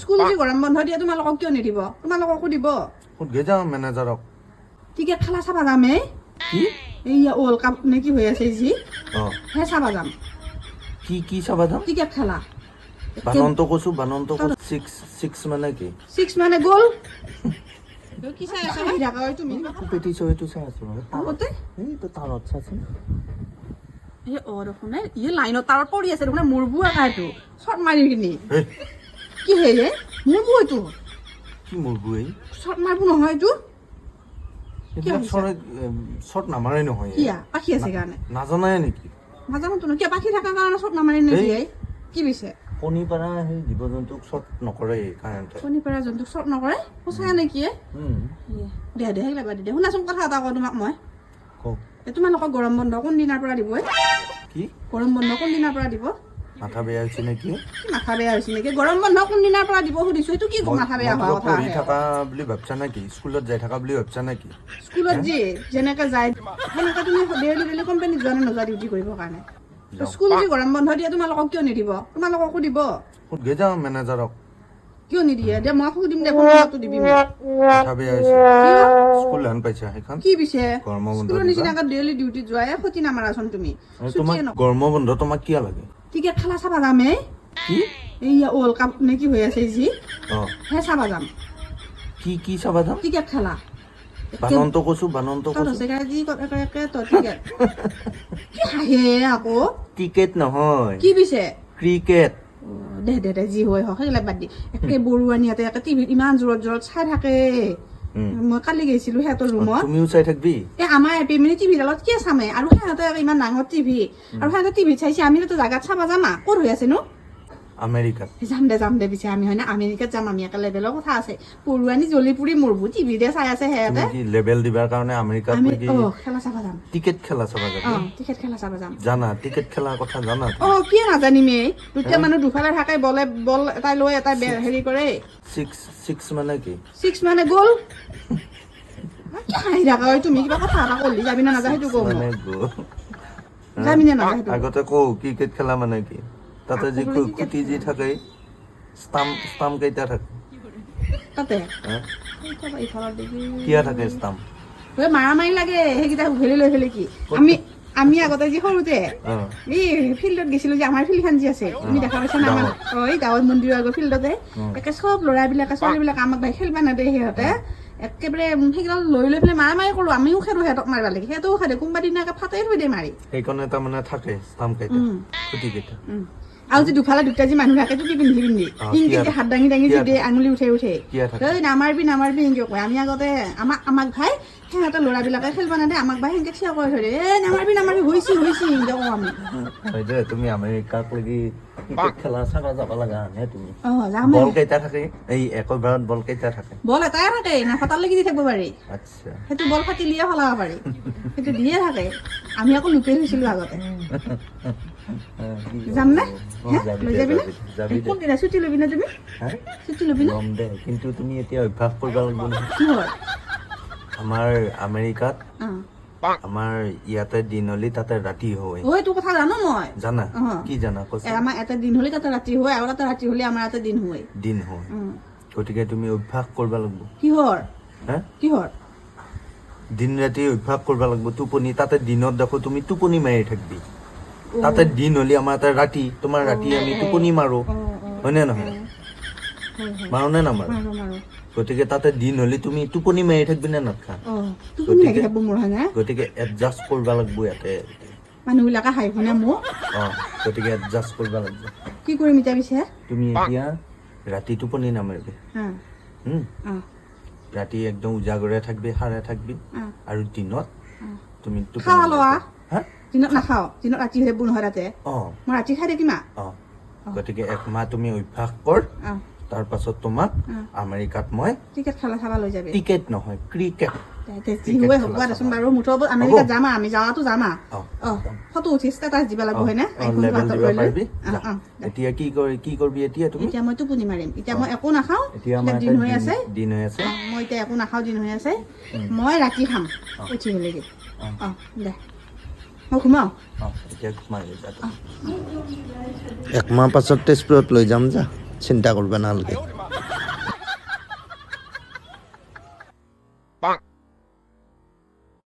School যে গৰম বন্ধ দিয়ে তোমালোকক কিয় নিদিব? তোমালোককো দিব। সুধগে যাওঁ মেনেজাৰক? টিকেট খেলা চাবা যামেই কি? এইয়া ৱৰ্ল্ড কাপ নে কি হৈ আছে যি? হে চাবা যাম। কি কি চাবা যাম? টিকেট খেলা। বানন্ত কৈছো বানন্ত কৈছো ছিক্স ছিক্স মানে কি? ছিক্স মানে গ'ল। কি চাই আছা? তুমি চাই আছো আগতে? এইটো তাৰত এই অ দেখোন এই ই লাইনত তাৰত পৰি আছে দেখোন মূৰবোৰ আকা এইটো। মাৰি কিনি। এই কি হে? হে মূৰবোৰ এইটো। কি এই? শ্বৰ্ট মাৰিব নহয় এইটো। এইবিলাক হৈছে? চৰাই শ্বৰ্ট নামাৰে নহয় কিয়া? পাখি আছে কাৰণে। নাজানাই নেকি? নাজানো তুমি কিয় পাখি থকাৰ কাৰণে শ্বৰ্ট নামাৰি নেকি? কি পিছে? কণী পাৰা সেই জীৱ জন্তুক শ্বৰ্ট নকৰে কাৰেণ্টে কণী পৰা জন্তুক শ্বৰ্ট নকৰে? সঁচাই নেকি? ইয়ে। দে দে সেইগিলা বাদ দি শুনাচোন কথা এটা কওঁ তোমাক মই। কওক। তোমালোকক গৰম বন্ধ কোন দিনাৰ পৰা দিব কি? গৰম বন্ধ কোন দিনাৰ পৰা দিব? মাথা বেয়া হৈছে নেকি? মাথা বেয়া হৈছে নেকি? গৰম বন্ধ কোন দিনাৰ পৰা দিব সুধিছো? এইটো কি মাথা বেয়া হোৱা কথা পঢ়ি থকা বুলি ভাবছা নেকি? স্কুলত যাই থকা বুলি ভাবছা নেকি? স্কুলত যি যেনেকে যায় সেনেকে তুমি ডেইলি ডেইলি কোম্পানীত যোৱা নে নোযোৱা ডিউটি কৰিবৰ কাৰণে? স্কুল যি গৰম বন্ধ দিয়ে তোমালোকক কিয় নিদিব? তোমালোককো দিব? সুধগে যাওঁ মেনেজাৰক কিয় নিদিয়ে? দে মই সুধিম দে ফোনটো দিবি মোক। বেয়া হৈছে। স্কুল হেন পাইছা সেইখন? কি পিছে? গৰমৰ বন্ধ স্কুলৰ? নিচিনাকে ডেইলি ডিউটিত যোৱাই ক্ষতি নামাৰাচোন তুমি। তোমাক গৰমৰ বন্ধ তোমাক কিয় লাগে? টিকেট খেলা চাবা যামেই কি? এইয়া ৱৰ্ল্ড কাপ নে কি হৈ আছে যি? অঁ। হে চাবা যাম। কি কি চাবা যাম? টিকেট খেলা। বানন্ত কৈছো বানন্ত তই কৈছো হৈছে কাৰণে যি ক- একে একে তই টিকেট। কি হাঁহে আকৌ? টিকেট নহয়। কি পিছে? ক্ৰিকেট। দে দে দে যি হয় হওক সেইবিলাক বাদ দি। একে বৰুৱানী ইয়াতে একে টিভিত ইমান জোৰত জোৰত চাই থাকে। মই কালি গৈছিলো সিহঁতৰ ৰুমত। তুমিও চাই থাকবি? এ আমাৰ এপি মানে টিভিৰ ডালত কিয় চামে আৰু সিহঁতে ইমান ডাঙৰ টিভি। আৰু সিহঁতে টিভিত চাইছে আমিতো জাগাত চাবা যাম। ক'ত হৈ আছে নো? আমেৰিকাত। যাম দে যাম দে পিছে আমি হয় না আমেৰিকাত যাম আমি একে লেভেলৰ কথা আছে। পৰুৱানী জ্বলি পুৰি মৰবো টিভিতে চাই আছে কি লেবেল দিবাৰ কাৰণে আমেৰিকাত আমি নেকি? খেলা চাবা যাম। টিকেট খেলা চাবা অ টিকেট খেলা চাবা যাম। জানা টিকেট খেলাৰ কথা জানা অ কিয় নাজানিমে দুটা মানুহ দুফালে থাকে বলে বল এটা লৈ এটা হেৰি কৰে। ছিক্স ছিক্স মানে কি? ছিক্স মানে গ'ল। হাঁহি থাকা? তুমি কিবা কথা এটা কৰিলি যাবি না নাযা সেইটো কওঁ মানে। যাবি নে নাযা আগতে কওঁ ক্ৰিকেট খেলা মানে কি? তাতে যি ক্ৰিকেট খুটি যি থাকে ষ্টাম্প ষ্টাম্প কেইটা থাকে। তাতে? হা? এইফালে- এইফালৰ দেখি। কিয় থাকে ষ্টাম্প ঐ মাৰা মাৰি লাগে সেইকেইটা উঘালি লৈ ফেলে কি? আমি আমি আগতে যি সৰুতে এই ফিল্ডত গৈছিলো যে আমাৰ ফিল্ডখন যি আছে তুমি দেখা পাইছা না আমাৰ? অ এই গাঁৱৰ মন্দিৰৰ আগৰ ফিল্ডতে। একে চব ল'ৰাবিলাকে ছোৱালীবিলাকে আমাক ভাই খেলিব নেদে সিহঁতে। একেবাৰে সেইকেইডাল লৈ লৈ পেলাই মাৰা মাৰি কৰোঁ আমিও খেলোঁ সিহঁতক মাৰিব লাগে। সিহঁতেও খেলে কোনোবা দিনা ফাটাই থৈ দিয়ে মাৰি। সেইকাৰণে তাৰমানে থাকে আৰু যে দুফালে দুটা যি মানুহ থাকে টুপি পিন্ধি পিন্ধি। যে হাত দাঙি দাঙি যে দিয়ে আঙুলি উঠে উঠে? এই নামাৰবি নামাৰবি সেনেকে কয় আমি আগতে আমাক আমাক ভাই সিহঁতে ল'ৰাবিলাকে খেলিব নেদে আমাক ভাই সেনেকে চিঞৰ কৰি থৈ দিয়ে। এই নামাৰবি নামাৰবি হৈছি হৈছি সেনেকে কওঁ আমি তুমি আমেৰিকাক লাগি খেলা চাবা যাব লগা নে তুমি? বল কেইটা থাকে? এই একবাৰত বল কেইটা থাকে? বল এটাই থাকে না ফটাৰ দি থাকিব পাৰি। আচ্ছা। সেইটো বল ফাটিলিয়ে সলাব পাৰি। সেইটো দিয়ে থাকে। আমি আকৌ লোকেল হৈছিলো আগতে। যাম নে যাবি লৈ দে, যাবি নে। কোনদিনা ছুটি ল'বি নে তুমি? হা? ছুটি ল'বি নে? কিন্তু তুমি এতিয়া অভ্যাস কৰিব লাগিব নহয় কিহৰ আমাৰ আমেৰিকাত আমাৰ ইয়াতে দিন হ'লি তাতে ৰাতি হয়। অ এইটো কথা জানো মই? জানা? কি জানা? কৈছা। আমাৰ এটা দিন হ'লে তাতে ৰাতি হয় আৰু এটা ৰাতি হ'লে আমাৰ এটা দিন হয়। দিন হয়। গতিকে তুমি অভ্যাস কৰিব লাগিব। কিহৰ? হা? কিহৰ? দিন ৰাতি অভ্যাস কৰিব লাগিব টোপনি তাতে দিনত দেখো তুমি টোপনি মাৰি থাকিবি। তাতে দিন হ'লি আমাৰ এটা ৰাতি তোমাৰ ৰাতি আমি টোপনি মাৰো। হয়নে নহয়? হয়, হয়। মাৰো নে নামাৰো? মাৰো, মাৰো। গতিকে তাতে দিন হ'লি তুমি টোপনি মাৰি থাকিবি নে নাথাকা? গতিকে- গতিকে এডজাষ্ট কৰিব লাগিব ইয়াতে। মানুহবিলাকে হাঁহি শুনে মোক। অঁ গতিকে এডজাষ্ট কৰিব লাগিব। কি কৰিম এতিয়া পিছে? তুমি এতিয়া ৰাতি টোপনি নামাৰিবি। ৰাতি একদম উজাগৰে থাকবি সাৰে থাকবি। আৰু দিনত। তুমি টোপনি খাৱা লোৱা। মাৰিবি। হা? দিনত নাখাওঁ। দিনত ৰাতি হ'লে বুন হয় তাতে। অঁ। মই ৰাতি খাই থাকিম আ। অঁ। গতিকে একমাহ তুমি অভ্যাস কৰ। তাৰ পাছত তোমাক। আমেৰিকাত মই টিকেট খেলা চাবা লৈ যাবি। টিকেট নহয় ক্ৰিকেট। যি হয় হ'ব দেচোন বাৰু মুঠৰ ওপৰত আমেৰিকাত আমি যাৱাতো যাম অঁ ফটো উঠি ষ্টেটাছ দিব লাগিব হয়নে। এতিয়া কি কৰি কি কৰবি এতিয়া তুমি এতিয়া মই টোপনি মাৰিম এতিয়া মই একো নাখাওঁ দিন হৈ আছে দিন- হৈ আছে মই এতিয়া একো নাখাওঁ দিন হৈ আছে মই ৰাতি খাম উঠি হ'লেগি অ। অ দে মই ঘুমাওঁ। একমাহ পাছত তেজপুৰত লৈ যাম যা চিন্তা কৰিব নালাগে